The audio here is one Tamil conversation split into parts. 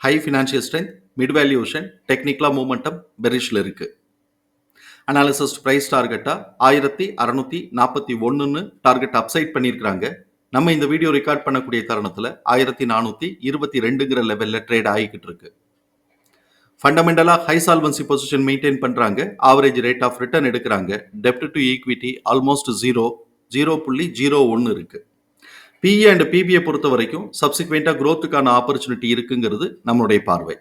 High financial strength mid valuation டெக்னிக்கலாக மூமெண்டம் பெரிஷில் இருக்குது அனாலிசிஸ் ப்ரைஸ் டார்கெட்டாக ஆயிரத்தி அறநூற்றி நாற்பத்தி ஒன்றுன்னு டார்கெட் அப்சைட் பண்ணியிருக்கிறாங்க நம்ம இந்த வீடியோ ரெக்கார்ட் பண்ணக்கூடிய தருணத்தில் ஆயிரத்தி நானூற்றி இருபத்தி ரெண்டுங்கிற லெவலில் ட்ரேட் ஆகிக்கிட்டு இருக்கு. ஃபண்டமெண்டலாக ஹை சால்வன்சி பொசிஷன் மெயின்டைன் பண்ணுறாங்க ஆவரேஜ் ரேட் ஆஃப் ரிட்டர்ன் எடுக்கிறாங்க. டெப்ட் to equity almost zero zero புள்ளி ஜீரோ ஒன்று இருக்குது பிஇ அண்ட் பிபிஐ பொறுத்த வரைக்கும் சப்சிக்வெண்ட்டாக க்ரோத்துக்கான ஆப்பர்ச்சுனிட்டி இருக்குங்கிறது நம்மளுடைய பார்வை.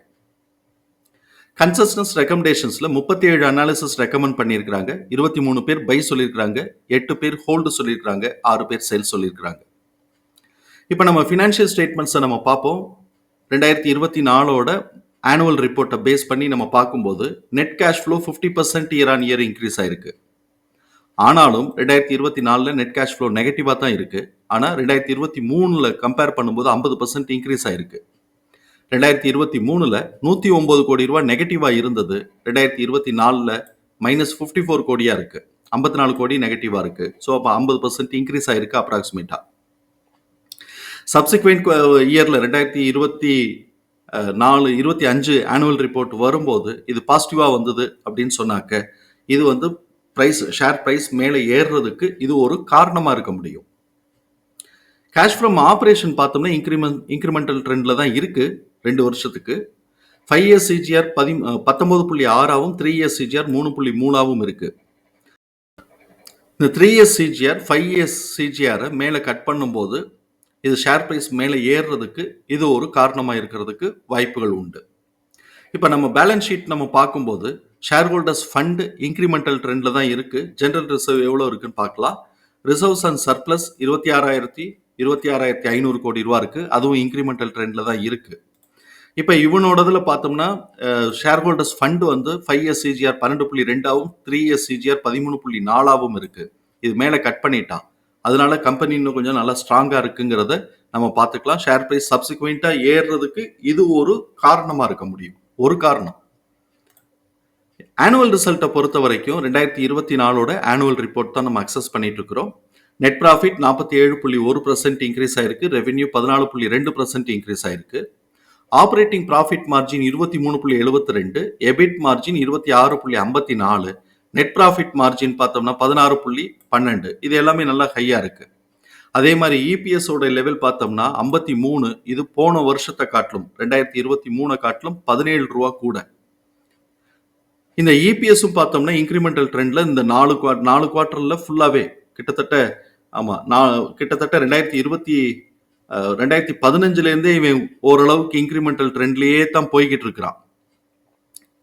கன்சஸ்டன்ஸ் ரெக்கமெண்டேஷன்ஸில் முப்பத்தி ஏழு அனாலிசிஸ் ரெக்கமெண்ட் பண்ணியிருக்கிறாங்க. இருபத்தி மூணு பேர் பை சொல்லியிருக்கிறாங்க. எட்டு பேர் ஹோல்டு சொல்லியிருக்கிறாங்க. ஆறு பேர் சேல் சொல்லியிருக்கிறாங்க. இப்போ நம்ம ஃபினான்ஷியல் ஸ்டேட்மெண்ட்ஸை நம்ம பார்ப்போம். ரெண்டாயிரத்தி இருபத்தி நாலோட ஆனுவல் ரிப்போர்ட்டை பேஸ் பண்ணி நம்ம பார்க்கும்போது net cash flow fifty percent year on year increase ஆயிருக்கு. ஆனாலும் ரெண்டாயிரத்தி இருபத்தி நாலில் நெட் கேஷ் ஃப்ளோ நெகட்டிவாக தான் இருக்குது ஆனால் ரெண்டாயிரத்தி இருபத்தி மூணில் கம்பேர் பண்ணும்போது ஐம்பது பர்சன்ட் இன்க்ரீஸ் ஆயிருக்கு. ரெண்டாயிரத்தி இருபத்தி மூணில் நூற்றி ஒம்பது கோடி ரூபா நெகட்டிவாக இருந்தது. ரெண்டாயிரத்தி இருபத்தி நாலில் மைனஸ் ஃபிஃப்டி ஃபோர் கோடியாக இருக்குது ஐம்பத்தி நாலு கோடி நெகட்டிவாக இருக்குது ஸோ அப்போ ஐம்பது பர்சன்ட் இன்க்ரீஸ் ஆயிருக்கு அப்ராக்சிமேட்டாக சப்சிக்வெண்ட் இயரில் ரெண்டாயிரத்தி இருபத்தி uh, நாலு இருபத்தி அஞ்சு ஆனுவல் ரிப்போர்ட் வரும்போது இது பாசிட்டிவாக வந்தது அப்படின்னு சொன்னாக்க இது வந்து ப்ரைஸ் ஷேர் ப்ரைஸ் மேலே ஏறுறதுக்கு இது ஒரு காரணமாக இருக்க முடியும். கேஷ் ஃப்ரம் ஆப்ரேஷன் பார்த்தோம்னா இன்க்ரிமெண்ட் இன்க்ரிமெண்டல் ட்ரெண்டில் தான் இருக்குது ரெண்டு வருஷத்துக்கு. ஃபைவ் இயர்ஸ் சிஜிஆர் பதி பத்தொன்பது புள்ளி ஆறாவும் த்ரீ இயர்ஸ் சிஜிஆர் மூணு புள்ளி மூணாவும் இருக்குது இந்த three years CAGR five years சிஜிஆரை மேலே கட் பண்ணும்போது இது ஷேர் ப்ரைஸ் மேலே ஏறுறதுக்கு இது ஒரு காரணமாக இருக்கிறதுக்கு வாய்ப்புகள் உண்டு. இப்போ நம்ம பேலன்ஸ் ஷீட் நம்ம பார்க்கும்போது ஷேர் ஹோல்டர்ஸ் ஃபண்டு இன்க்ரிமெண்டல் ட்ரெண்டில் தான் இருக்குது ஜென்ரல் ரிசர்வ் எவ்வளோ இருக்குன்னு பார்க்கலாம். ரிசர்வ்ஸ் அண்ட் சர்ப்ளஸ் இருபத்தி ஆறாயிரத்தி இருபத்தி ஆறாயிரத்தி ஐநூறு கோடி ரூபா இருக்குது அதுவும் இன்க்ரிமெண்டல் ட்ரெண்டில் தான் இருக்குது இப்போ இவனோடதுல பார்த்தோம்னா ஷேர் ஹோல்டர்ஸ் ஃபண்டு வந்து ஃபைவ் இயர்ஸ் சிஜிஆர் பன்னெண்டு புள்ளி ரெண்டாவும் த்ரீ இயர்ஸ் சிஜிஆர் பதிமூணு புள்ளி நாலாவும் இருக்குது இது மேலே கட் பண்ணிட்டான். அதனால கம்பெனி இன்னும் கொஞ்சம் நல்லா ஸ்ட்ராங்காக இருக்குங்கிறத நம்ம பார்த்துக்கலாம். ஷேர் ப்ரைஸ் சப்சிக்வெண்ட்டாக ஏறுறதுக்கு இது ஒரு காரணமாக இருக்க முடியும். ஒரு காரணம். ஆனுவல் ரிசல்ட்டை பொறுத்த வரைக்கும் ரெண்டாயிரத்தி இருபத்தி நாலோட ஆனுவல் ரிப்போர்ட் தான் நம்ம அக்சஸ் பண்ணிட்டு இருக்கிறோம் நெட் ப்ராஃபிட் நாற்பத்தி ஏழு புள்ளி ஒரு பர்சன்ட் இன்க்ரீஸ் ஆயிருக்கு. ரெவென்யூ பதினாலு புள்ளி ரெண்டு பர்சன்ட் இன்க்ரீஸ் ஆயிருக்கு. ஆப்ரேட்டிங் ப்ராஃபிட் மார்ஜின் இருபத்தி மூணு புள்ளி எழுபத்தி ரெண்டு. எபிட் மார்ஜின் இருபத்தி ஆறு புள்ளி ஐம்பத்தி நாலு. நெட் ப்ராஃபிட் மார்ஜின் பார்த்தோம்னா பதினாறு புள்ளி பன்னெண்டு. இது எல்லாமே நல்லா ஹையாக இருக்குது அதே மாதிரி இபிஎஸோட லெவல் பார்த்தோம்னா ஐம்பத்தி மூணு. இது போன வருஷத்தை காட்டிலும் ரெண்டாயிரத்தி இருபத்தி மூணை காட்டிலும் பதினேழு ரூபா கூட. இந்த இபிஎஸும் பார்த்தோம்னா இன்க்ரிமெண்டல் ட்ரெண்டில் இந்த நாலு குவா- நாலு குவார்ட்டரில் ஃபுல்லாகவே கிட்டத்தட்ட ஆமாம் நான் கிட்டத்தட்ட ரெண்டாயிரத்தி இருபத்தி ரெண்டாயிரத்தி பதினஞ்சுலேருந்தே இவன் ஓரளவுக்கு இன்க்ரிமெண்டல் ட்ரெண்ட்லேயே தான் போய்கிட்டு இருக்கிறான்.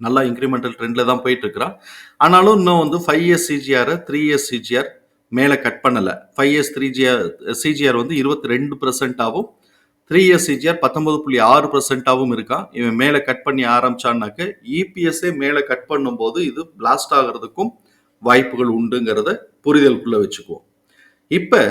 நல்லா இன்க்ரிமெண்டல் ட்ரெண்டில் தான் போயிட்டு இருக்கிறான். ஆனாலும் இன்னும் வந்து ஃபைவ் இயர்ஸ் சிஜிஆரை த்ரீ இயர்ஸ் சிஜிஆர் மேலே கட் பண்ணலை. Five years three GR CGR வந்து இருபத்தி ரெண்டு பர்சன்டாகவும் த்ரீ இயர்ஸ் சிஜிஆர் பத்தொன்பது புள்ளி ஆறு பர்சன்டாகவும் இருக்கான் இவன் மேலே கட் பண்ணி ஆரம்பிச்சான்னாக்க இபிஎஸ்ஏ மேலே கட் பண்ணும்போது இது பிளாஸ்ட் ஆகிறதுக்கும் வாய்ப்புகள் உண்டுங்கிறத புரிதலுக்குள்ளே வச்சுக்குவோம். இப்போ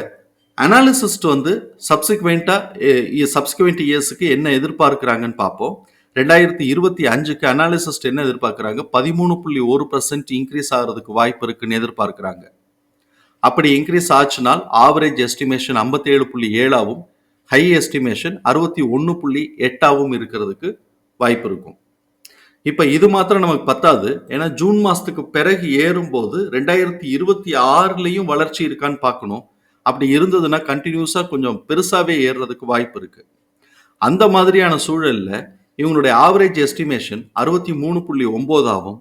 அனாலிசிஸ்ட் வந்து சப்சிக்வெண்ட்டாக சப்சிக்வெண்ட் இயர்ஸுக்கு என்ன எதிர்பார்க்குறாங்கன்னு பார்ப்போம் ரெண்டாயிரத்தி இருபத்தி அஞ்சுக்கு அனாலிசிஸ்ட் என்ன எதிர்பார்க்குறாங்க? பதிமூணு புள்ளி ஒரு பர்சன்ட் இன்க்ரீஸ் ஆகிறதுக்கு வாய்ப்பு இருக்குன்னு எதிர்பார்க்குறாங்க. அப்படி இன்க்ரீஸ் ஆச்சுனால் ஆவரேஜ் எஸ்டிமேஷன் ஐம்பத்தேழு புள்ளி ஏழாவும் ஹை எஸ்டிமேஷன் அறுபத்தி ஒன்று புள்ளி எட்டாவும் இருக்கிறதுக்கு வாய்ப்பு இருக்கும். இப்போ இது மாத்திரம் நமக்கு பத்தாது. ஏன்னா ஜூன் மாதத்துக்கு பிறகு ஏறும்போது ரெண்டாயிரத்தி இருபத்தி ஆறுலேயும் வளர்ச்சி இருக்கான்னு பார்க்கணும். அப்படி இருந்ததுன்னா கண்டினியூஸாக கொஞ்சம் பெருசாகவே ஏறுறதுக்கு வாய்ப்பு இருக்குது அந்த மாதிரியான சூழலில் இவங்களுடைய ஆவரேஜ் எஸ்டிமேஷன் அறுபத்தி மூணு புள்ளி ஒம்போதாகவும்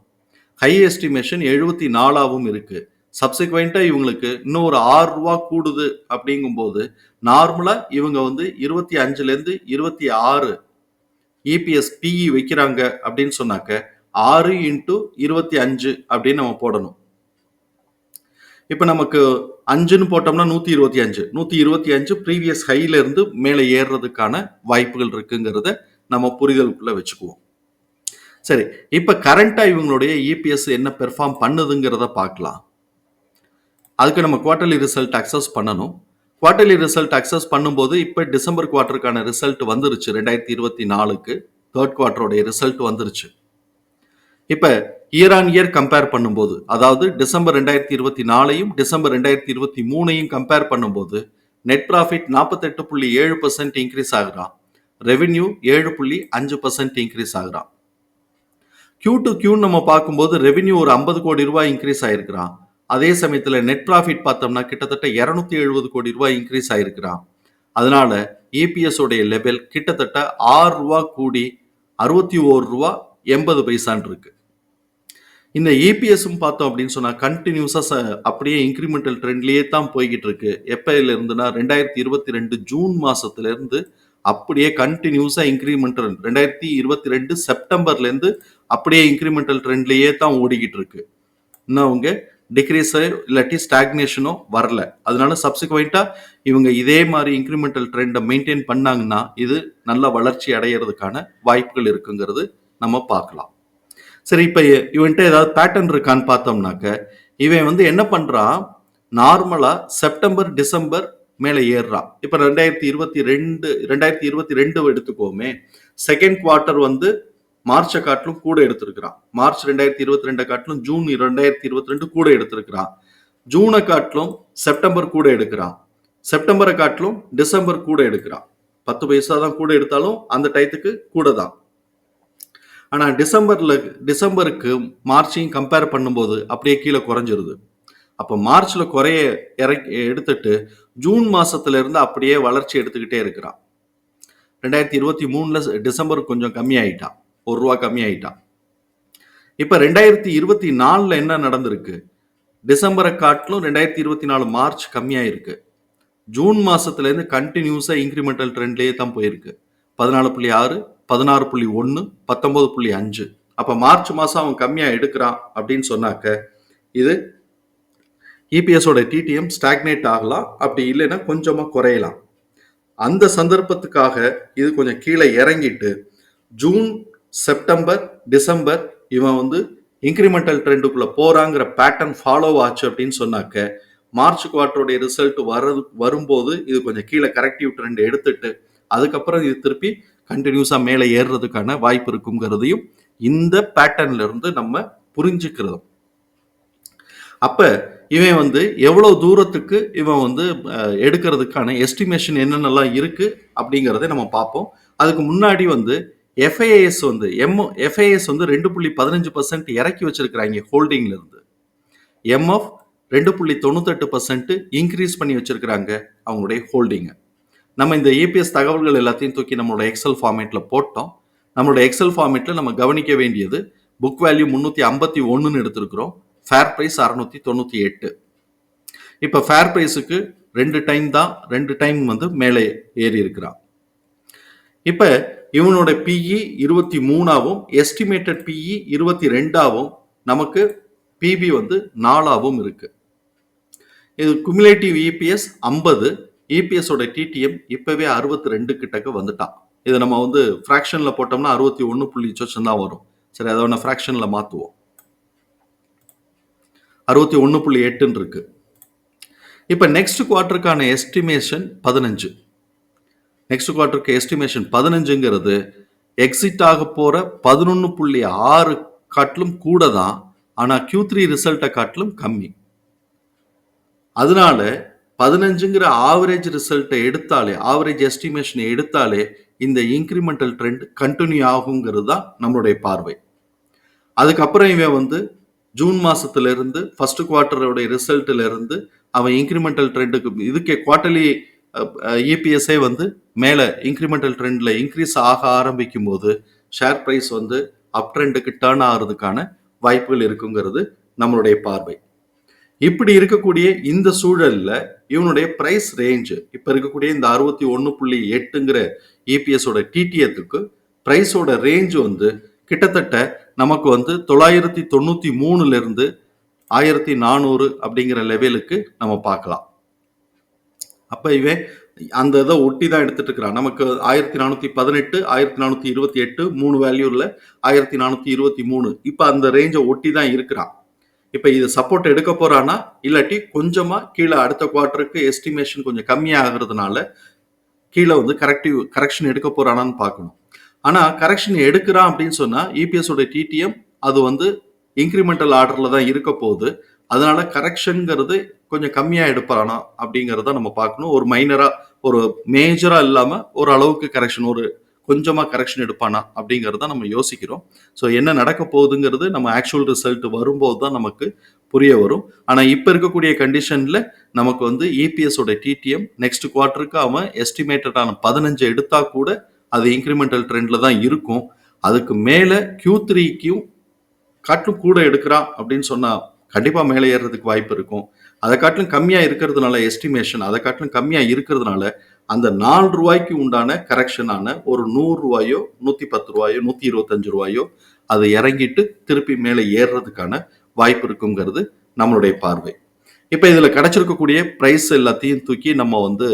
ஹை எஸ்டிமேஷன் எழுபத்தி நாலாவும் இருக்குது சப்சிக்வெண்ட்டாக இவங்களுக்கு இன்னும் ஒரு ஆறு ரூபா கூடுது அப்படிங்கும்போது நார்மலாக இவங்க வந்து இருபத்தி அஞ்சுலேருந்து இருபத்தி ஆறு இபிஎஸ் பிஇ வைக்கிறாங்க அப்படின்னு சொன்னாக்க ஆறு இன்ட்டு இருபத்தி அஞ்சு அப்படின்னு நம்ம போடணும். இப்போ நமக்கு அஞ்சுன்னு போட்டோம்னா நூற்றி இருபத்தி அஞ்சு. நூற்றி இருபத்தி அஞ்சு ப்ரீவியஸ் ஹையிலேருந்து மேலே ஏறுறதுக்கான வாய்ப்புகள் இருக்குங்கிறத நம்ம புரிதலுக்குள்ளே வச்சுக்குவோம். சரி இப்போ கரண்ட்டாக இவங்களுடைய இபிஎஸ் என்ன பெர்ஃபார்ம் பண்ணுதுங்கிறத பார்க்கலாம். அதுக்கு நம்ம குவார்டர்லி ரிசல்ட் அக்சஸ் பண்ணணும். குவார்டர்லி ரிசல்ட் அக்சஸ் பண்ணும்போது இப்போ டிசம்பர் குவார்ட்டருக்கான ரிசல்ட் வந்துருச்சு ரெண்டாயிரத்தி இருபத்தி நாலுக்கு. தேர்ட் குவார்ட்டருடைய ரிசல்ட் வந்துருச்சு. இப்போ இயர் ஆன் இயர் கம்பேர் பண்ணும்போது அதாவது டிசம்பர் ரெண்டாயிரத்தி இருபத்தி நாலையும் டிசம்பர் ரெண்டாயிரத்தி இருபத்தி மூணையும் கம்பேர் பண்ணும்போது நெட் ப்ராஃபிட் நாற்பத்தெட்டு புள்ளி ஏழு பர்சன்ட் இன்க்ரீஸ் ஆகுறான். ரெவென்யூ ஏழு புள்ளி அஞ்சு பர்சன்ட் இன்க்ரீஸ் ஆகுறான். கியூ டு கியூன்னு நம்ம பார்க்கும்போது ரெவென்யூ ஒரு ஐம்பது கோடி ரூபாய் இன்க்ரீஸ் ஆயிருக்கிறான். அதே சமயத்தில் நெட் ப்ராஃபிட் பார்த்தோம்னா கிட்டத்தட்ட இரநூத்தி எழுபது கோடி ரூபாய் இன்க்ரீஸ் ஆயிருக்கிறான் அதனால இபிஎஸ் உடைய லெவல் கிட்டத்தட்ட ஆறு ரூபா கூடி அறுபத்தி ஓரு ரூபா எண்பது பைசான் இருக்கு. இந்த இபிஎஸும் பார்த்தோம் அப்படின்னு சொன்னால் கண்டினியூஸாக அப்படியே இன்க்ரிமெண்டல் ட்ரெண்ட்லேயே தான் போய்கிட்டு இருக்கு எப்பயில இருந்துன்னா ரெண்டாயிரத்தி இருபத்தி ரெண்டு ஜூன் மாதத்துலேருந்து அப்படியே கண்டினியூஸாக இன்க்ரிமெண்டல் ரெண்டாயிரத்தி இருபத்தி ரெண்டு செப்டம்பர்லேருந்து அப்படியே இன்க்ரிமெண்டல் ட்ரெண்ட்லேயே தான் ஓடிக்கிட்டு இருக்கு இன்னும் அவங்க டிக்ரீஸோ இல்லாட்டி ஸ்டாக்னேஷனோ வரல. அதனால சப்சிக்வெண்ட்டாக இவங்க இதே மாதிரி இன்க்ரிமெண்டல் ட்ரெண்டை மெயின்டைன் பண்ணாங்கன்னா இது நல்ல வளர்ச்சி அடையிறதுக்கான வாய்ப்புகள் இருக்குங்கிறது நம்ம பார்க்கலாம். சரி இப்போ இவன்ட்ட ஏதாவது பேட்டர்ன் இருக்கான்னு பார்த்தோம்னாக்க இவன் வந்து என்ன பண்ணுறான் நார்மலாக செப்டம்பர் டிசம்பர் மேலே ஏறுறான். இப்போ ரெண்டாயிரத்தி இருபத்தி ரெண்டு ரெண்டாயிரத்தி இருபத்தி ரெண்டு எடுத்துக்கோமே செகண்ட் குவார்ட்டர் வந்து மார்ச்சை காட்டிலும் கூட எடுத்திருக்கிறான். மார்ச் ரெண்டாயிரத்தி இருபத்தி ரெண்டை காட்டிலும் ஜூன் ரெண்டாயிரத்தி இருபத்தி ரெண்டு கூட எடுத்திருக்கிறான். ஜூனை காட்டிலும் செப்டம்பர் கூட எடுக்கிறான். செப்டம்பரை காட்டிலும் டிசம்பர் கூட எடுக்கிறான். பத்து பைசா தான் கூட எடுத்தாலும் அந்த டயத்துக்கு கூட தான். ஆனால் டிசம்பரில் டிசம்பருக்கு மார்ச்சையும் கம்பேர் பண்ணும்போது அப்படியே கீழே குறைஞ்சிருது. அப்போ மார்ச்ல குறைய இறக்கி எடுத்துட்டு ஜூன் மாசத்துல இருந்து அப்படியே வளர்ச்சி எடுத்துக்கிட்டே இருக்கிறான். ரெண்டாயிரத்தி இருபத்தி மூணுல டிசம்பர் கொஞ்சம் கம்மியாயிட்டான். ஒரு ரூபா கம்மியாயிட்டான் இப்போ ரெண்டாயிரத்தி இருபத்தி நாலில் என்ன நடந்திருக்கு? டிசம்பரை காட்டிலும் ரெண்டாயிரத்தி இருபத்தி நாலு மார்ச் கம்மியாயிருக்கு. ஜூன் மாதத்துலேருந்து கண்டினியூஸாக இன்க்ரிமெண்டல் ட்ரெண்ட்லேயே தான் போயிருக்கு. பதினாலு புள்ளி ஆறு பதினாறு புள்ளி ஒன்று பத்தொன்பது புள்ளி அஞ்சு. அப்போ மார்ச் மாதம் அவன் கம்மியாக எடுக்கிறான் அப்படின்னு சொன்னாக்க இது இபிஎஸோட டிடிஎம் ஸ்டாக்னேட் ஆகலாம் அப்படி இல்லைன்னா கொஞ்சமாக குறையலாம். அந்த சந்தர்ப்பத்துக்காக இது கொஞ்சம் கீழே இறங்கிட்டு ஜூன் செப்டம்பர் டிசம்பர் இவன் வந்து இன்க்ரிமெண்டல் ட்ரெண்டுக்குள்ளே போகிறாங்கிற பேட்டர்ன் ஃபாலோ ஆச்சு அப்படின்னு சொன்னாக்க மார்ச் குவார்டருடைய ரிசல்ட் வர்றது வரும்போது இது கொஞ்சம் கீழே கரெக்டிவ் ட்ரெண்ட் எடுத்துட்டு அதுக்கப்புறம் இது திருப்பி கண்டினியூஸாக மேலே ஏறுறதுக்கான வாய்ப்பு இருக்குங்கிறதையும் இந்த பேட்டர்ன்ல இருந்து நம்ம புரிஞ்சுக்கிறதும் அப்போ இவன் வந்து எவ்வளோ தூரத்துக்கு இவன் வந்து எடுக்கிறதுக்கான எஸ்டிமேஷன் என்னென்னலாம் இருக்குது அப்படிங்கிறத நம்ம பார்ப்போம். அதுக்கு முன்னாடி வந்து எஃப்ஐஎஸ் வந்து எம் எஃப்ஐஎஸ் வந்து ரெண்டு புள்ளி பதினஞ்சு பர்சன்ட் இறக்கி வச்சிருக்கிறாங்க ஹோல்டிங்ல இருந்து. எம்எஃப் ரெண்டு புள்ளி தொண்ணூத்தெட்டு பர்சன்ட் இன்க்ரீஸ் பண்ணி வச்சிருக்கிறாங்க அவங்களுடைய ஹோல்டிங்கை நம்ம இந்த ஏபிஎஸ் தகவல்கள் எல்லாத்தையும் தூக்கி நம்மளோட எக்ஸல் ஃபார்மேட்ல போட்டோம். நம்மளோட எக்ஸல் ஃபார்மேட்ல நம்ம கவனிக்க வேண்டியது புக் வேல்யூ முந்நூற்றி ஐம்பத்தி ஒன்றுன்னு எடுத்திருக்கிறோம். ஃபேர் ப்ரைஸ் அறுநூத்தி தொண்ணூற்றி எட்டு. இப்போ ஃபேர் ப்ரைஸுக்கு ரெண்டு டைம் தான் ரெண்டு டைம் வந்து மேலே ஏறி இருக்கிறான். இப்போ இவனோட பிஇ இருபத்தி மூணாவும் எஸ்டிமேட்டட் பிஇ இருபத்தி ரெண்டாவும் நமக்கு பிபி வந்து நாலாவும் இருக்கு. இது குமுலேட்டிவ் இபிஎஸ் ஐம்பது இபிஎஸோட டிடிஎம் இப்பவே அறுபத்தி ரெண்டு கிட்டக்க வந்துட்டான். இதை நம்ம வந்து ஃப்ராக்ஷனில் போட்டோம்னா அறுபத்தி ஒன்று புள்ளி சொச்சம் தான் வரும். சரி அதை ஒன்று ஃப்ராக்ஷனில் மாற்றுவோம் அறுபத்தி ஒன்று புள்ளி எட்டுன்னு இருக்கு. இப்போ நெக்ஸ்ட் குவார்ட்டருக்கான எஸ்டிமேஷன் பதினஞ்சு. நெக்ஸ்ட் குவார்ட்டருக்கு எஸ்டிமேஷன் பதினஞ்சுங்கிறது. எக்ஸிட் ஆக போகிற பதினொன்று புள்ளி ஆறு காட்டிலும் கூட தான் ஆனால் கியூ த்ரீ ரிசல்ட்டை காட்டிலும் கம்மி. அதனால பதினஞ்சுங்கிற ஆவரேஜ் ரிசல்ட்டை எடுத்தாலே ஆவரேஜ் எஸ்டிமேஷனை எடுத்தாலே இந்த இன்க்ரிமெண்டல் ட்ரெண்ட் கண்டினியூ ஆகுங்கிறது தான் நம்மளுடைய பார்வை. அதுக்கப்புறம் இவன் வந்து ஜூன் மாதத்துலேருந்து ஃபஸ்ட்டு ஃபர்ஸ்ட் ரிசல்ட்டிலேருந்து இருந்து அவன் இன்க்ரிமெண்டல் ட்ரெண்டுக்கு இதுக்கே குவார்ட்டர்லி இபிஎஸ்ஐ வந்து மேலே இன்க்ரிமெண்டல் ட்ரெண்டில் இன்க்ரீஸ் ஆக ஆரம்பிக்கும் போது ஷேர் ப்ரைஸ் வந்து அப் ட்ரெண்டுக்கு டேர்ன் ஆகிறதுக்கான வாய்ப்புகள் இருக்குங்கிறது நம்மளுடைய பார்வை. இப்படி இருக்கக்கூடிய இந்த சூழலில் இவனுடைய ப்ரைஸ் ரேஞ்சு இப்போ இருக்கக்கூடிய இந்த அறுபத்தி ஒன்று புள்ளி எட்டுங்கிற இபிஎஸோட டிடிஎத்துக்கு ப்ரைஸோட ரேஞ்சு வந்து கிட்டத்தட்ட நமக்கு வந்து தொள்ளாயிரத்தி தொண்ணூற்றி மூணுலேருந்து ஆயிரத்தி நானூறு அப்படிங்கிற லெவலுக்கு நம்ம பார்க்கலாம். அப்போ இவன் அந்த இதை ஒட்டி தான் எடுத்துட்டு இருக்கிறான் நமக்கு ஆயிரத்தி நானூற்றி பதினெட்டு ஆயிரத்தி நானூற்றி இருபத்தி எட்டு மூணு வேல்யூரில் ஆயிரத்தி நானூற்றி இருபத்தி மூணு. இப்போ அந்த ரேஞ்சை ஒட்டி தான் இருக்கிறான். இப்போ இது சப்போர்ட் எடுக்க போறானா? இல்லாட்டி கொஞ்சமாக கீழே அடுத்த குவார்ட்டருக்கு எஸ்டிமேஷன் கொஞ்சம் கம்மியாகிறதுனால கீழே வந்து கரெக்டிவ் கரெக்ஷன் எடுக்க போறானான்னு பார்க்கணும். ஆனால் கரெக்ஷன் எடுக்கிறான் அப்படின்னு சொன்னால் இபிஎஸோட டிடிஎம் அது வந்து இன்க்ரிமெண்டல் ஆர்டரில் தான் இருக்க போகுது. அதனால கரெக்ஷனுங்கிறது கொஞ்சம் கம்மியாக எடுப்பானா அப்படிங்கிறத நம்ம பார்க்கணும். ஒரு மைனராக ஒரு மேஜராக இல்லாமல் ஒரு அளவுக்கு கரெக்ஷன் ஒரு கொஞ்சமாக கரெக்ஷன் எடுப்பானா அப்படிங்கிறத நம்ம யோசிக்கிறோம். ஸோ என்ன நடக்க போகுதுங்கிறது நம்ம ஆக்சுவல் ரிசல்ட் வரும்போது தான் நமக்கு புரிய வரும். ஆனால் இப்போ இருக்கக்கூடிய கண்டிஷனில் நமக்கு வந்து E இபிஎஸோட டிடிஎம் நெக்ஸ்ட் குவார்ட்டருக்கு அவன் எஸ்டிமேட்டடான பதினஞ்சு எடுத்தா கூட அது இன்க்ரிமெண்டல் ட்ரெண்ட்ல தான் இருக்கும். அதுக்கு மேலே கியூ த்ரீக்கும் காட்டும் கூட எடுக்கிறான் அப்படின்னு சொன்னால் கண்டிப்பாக மேலே ஏறுறதுக்கு வாய்ப்பு இருக்கும். அதை காட்டிலும் கம்மியாக இருக்கிறதுனால எஸ்டிமேஷன் அதை காட்டிலும் கம்மியாக இருக்கிறதுனால அந்த நாலு ரூபாய்க்கு உண்டான கரெக்ஷனான ஒரு நூறு ரூபாயோ பத்து ரூபாயோ நூற்றி இருபத்தஞ்சு ரூபாயோ அதை இறங்கிட்டு திருப்பி மேலே ஏறுறதுக்கான வாய்ப்பு இருக்குங்கிறது நம்மளுடைய பார்வை. இப்போ இதில் கிடச்சிருக்கக்கூடிய ப்ரைஸ் எல்லாத்தையும் தூக்கி நம்ம வந்து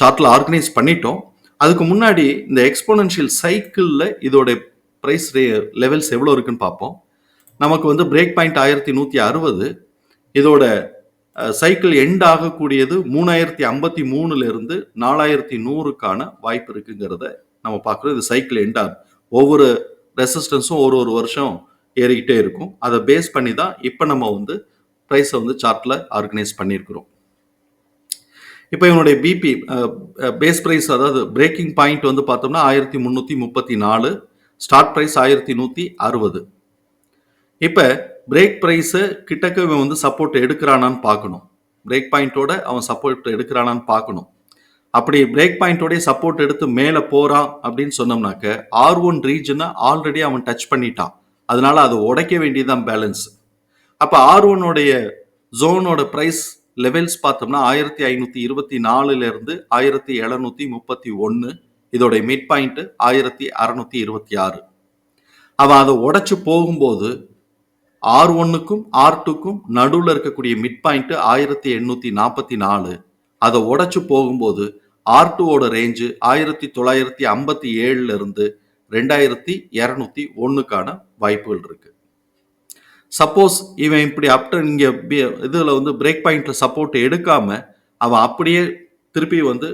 சார்ட்டில் ஆர்கனைஸ் பண்ணிட்டோம். அதுக்கு முன்னாடி இந்த எக்ஸ்போனன்ஷியல் சைக்கிளில் இதோடைய ப்ரைஸ் லெவல்ஸ் எவ்வளோ இருக்குன்னு பார்ப்போம். நமக்கு வந்து பிரேக் பாயிண்ட் ஆயிரத்தி நூற்றி அறுபது இதோட சைக்கிள் எண்ட் ஆகக்கூடியது மூணாயிரத்தி ஐம்பத்தி மூணுலேருந்து நாலாயிரத்தி நூறுக்கான வாய்ப்பு இருக்குங்கிறத நம்ம பார்க்குறோம். இது சைக்கிள் எண்ட் ஆகும். ஒவ்வொரு ரெசிஸ்டன்ஸும் ஒரு ஒரு வருஷம் ஏறிக்கிட்டே இருக்கும். அதை பேஸ் பண்ணி தான் இப்போ நம்ம வந்து ப்ரைஸை வந்து சார்ட்டில் ஆர்கனைஸ் பண்ணியிருக்கிறோம். இப்போ இவனுடைய பிபி பேஸ் ப்ரைஸ் அதாவது பிரேக்கிங் பாயிண்ட் வந்து பார்த்தோம்னா ஆயிரத்தி முந்நூற்றி முப்பத்தி நாலு ஸ்டார்ட் ப்ரைஸ் ஆயிரத்தி நூற்றி அறுபது. இப்போ பிரேக் ப்ரைஸை கிட்டக்க இவன் வந்து சப்போர்ட் எடுக்கிறானான்னு பார்க்கணும். பிரேக் பாயிண்டோட அவன் சப்போர்ட் எடுக்கிறானான்னு பார்க்கணும். அப்படி பிரேக் பாயிண்டோட சப்போர்ட் எடுத்து மேலே போகிறான் அப்படின்னு சொன்னோம்னாக்க ஆர் ஒன் ரீஜனை ஆல்ரெடி அவன் டச் பண்ணிட்டான். அதனால அதை உடைக்க வேண்டியதுதான் பேலன்ஸ் அப்போ ஆர் ஒன்னுடைய ஜோனோட ப்ரைஸ் லெவல்ஸ் பார்த்தோம்னா ஆயிரத்தி ஐநூற்றி இருபத்தி நாலுலேருந்து ஆயிரத்தி எழுநூற்றி முப்பத்தி ஒன்று இதோடைய மிட் பாயிண்ட்டு ஆயிரத்தி அறநூற்றி இருபத்தி ஆறு. அவன் அதை உடச்சி போகும்போது ஆர் ஒன்னுக்கும் ஆர் டூக்கும் நடுவில் இருக்கக்கூடிய மிட் பாயிண்ட் ஆயிரத்தி எண்ணூற்றி நாற்பத்தி நாலு. அதை உடைச்சு போகும்போது ஆர் டூவோட ரேஞ்சு ஆயிரத்தி தொள்ளாயிரத்தி ஐம்பத்தி ஏழுல இருந்து ரெண்டாயிரத்தி இரநூத்தி ஒன்றுக்கான வாய்ப்புகள் இருக்கு. சப்போஸ் இவன் இப்படி அப்டர் இங்கே இதில் வந்து பிரேக் பாயிண்ட்ல சப்போர்ட் எடுக்காம அவன் அப்படியே திருப்பி வந்து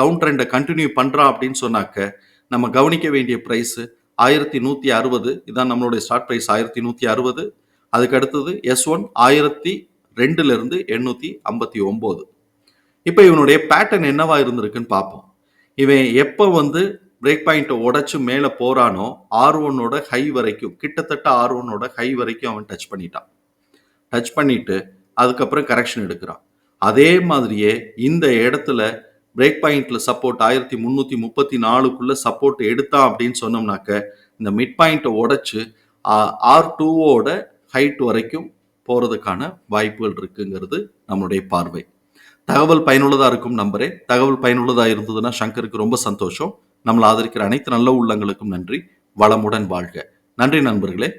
டவுன் ட்ரெண்டை கண்டினியூ பண்ணுறான் அப்படின்னு சொன்னாக்க நம்ம கவனிக்க வேண்டிய ப்ரைஸு ஆயிரத்தி நூற்றி அறுபது இதான் நம்மளுடைய ஸ்டார்ட் ப்ரைஸ் ஆயிரத்தி நூற்றி அறுபது. அதுக்கு அடுத்தது எஸ் ஒன் ஆயிரத்தி ரெண்டுலேருந்து எண்ணூற்றி ஐம்பத்தி ஒம்பது. இப்போ இவனுடைய பேட்டர்ன் என்னவா இருந்திருக்குன்னு பார்ப்போம். இவன் எப்போ வந்து பிரேக் பாயிண்ட்டை உடச்சி மேலே போகிறானோ ஆர் ஒன்னோட ஹை வரைக்கும் கிட்டத்தட்ட ஆர் ஒன்னோட ஹை வரைக்கும் அவன் டச் பண்ணிட்டான். டச் பண்ணிட்டு அதுக்கப்புறம் கரெக்ஷன் எடுக்கிறான். அதே மாதிரியே இந்த இடத்துல பிரேக் பாயிண்ட்ல சப்போர்ட் ஆயிரத்தி முந்நூற்றி முப்பத்தி நாலுக்குள்ள சப்போர்ட் எடுத்தான் அப்படின்னு சொன்னோம்னாக்க இந்த மிட் பாயிண்ட்டை உடைச்சு ஆர் டூவோட ஹைட் வரைக்கும் போகிறதுக்கான வாய்ப்புகள் இருக்குங்கிறது நம்மளுடைய பார்வை. தகவல் பயனுள்ளதாக இருக்கும் நம்பரே தகவல் பயனுள்ளதாக இருந்ததுன்னா சங்கருக்கு ரொம்ப சந்தோஷம். நம்மளை ஆதரிக்கிற அனைத்து நல்ல உள்ளங்களுக்கும் நன்றி. வளமுடன் வாழ்க. நன்றி நண்பர்களே.